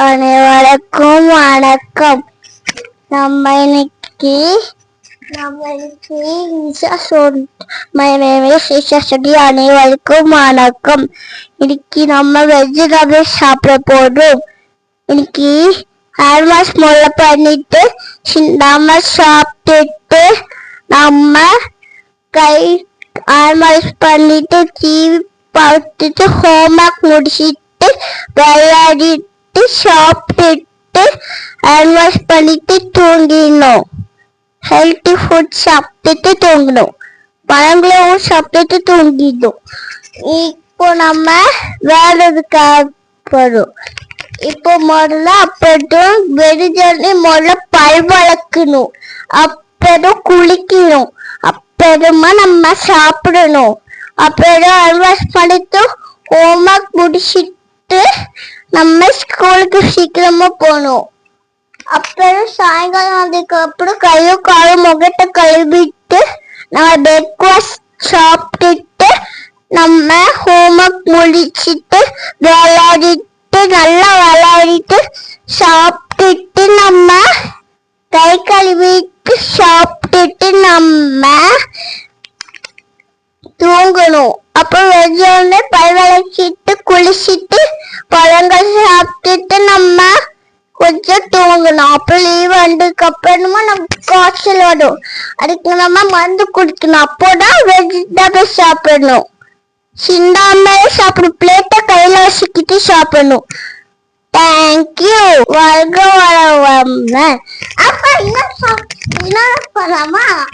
அனைவருக்கும் வணக்கம் நம்ம இன்னைக்கு நம்ம இன்னைக்கு ஈஷா சொல் மை நேம் இஸ் ஈஷா சொல்லி அனைவருக்கும் வணக்கம் இன்னைக்கு நம்ம வெஜிடபிள் சாப்பிட போறோம் இன்னைக்கு ஹேர் மாஸ்க் முதல்ல பண்ணிட்டு நம்ம சாப்பிட்டுட்டு நம்ம கை ஹேர் மாஸ்க் பண்ணிட்டு டிவி பார்த்துட்டு ஹோம்ஒர்க் முடிச்சிட்டு விளையாடிட்டு சாப்பிட்டுட்டு ஹேண்ட் பண்ணிட்டு தூங்கிடணும் ஹெல்த்தி ஃபுட் சாப்பிட்டுட்டு தூங்கணும் பழங்களும் சாப்பிட்டுட்டு தூங்கிடும் இப்போ நம்ம வேற எதுக்காக போறோம் இப்போ முதல்ல அப்புறம் வெடிஜல்லி முதல்ல பல் வளர்க்கணும். அப்புறம் குளிக்கணும். அப்புறமா நம்ம சாப்பிடணும். அப்புறம் அட்வைஸ் பண்ணிட்டு ஹோம்ஒர்க் முடிச்சிட்டு நம்ம ஸ்கூலுக்கு சீக்கிரமா போகணும் அப்புறம் சாயங்காலம் அதுக்கப்புறம் கையும் காலும் முகத்தை கழுவிட்டு நம்ம பிரேக்ஃபாஸ்ட் சாப்பிட்டுட்டு நம்ம ஹோம்ஒர்க் முடிச்சிட்டு விளையாடிட்டு நல்லா விளையாடிட்டு சாப்பிட்டுட்டு நம்ம கை கழுவிட்டு சாப்பிட்டுட்டு நம்ம தூங்கணும். அப்புறம் வெஜ்ஜோடனே பல் விளக்கிட்டு குளிச்சிட்டு பழங்கள் சாப்பிட்டுட்டு நம்ம கொஞ்சம் தூங்கணும். அப்புறம் லீவ் வந்ததுக்கு அப்புறமா நம்ம காய்ச்சல் வரும் அதுக்கு நம்ம மருந்து குடிக்கணும். அப்போதான் வெஜிடபிள் சாப்பிடணும். சிந்தாம சாப்பிடும் பிளேட்டை கையில வச்சுக்கிட்டு சாப்பிடணும். தேங்க்யூ வாழ்க வளவம்ம அப்ப இன்னும் சாப்- இன்னும் பண்ணலாமா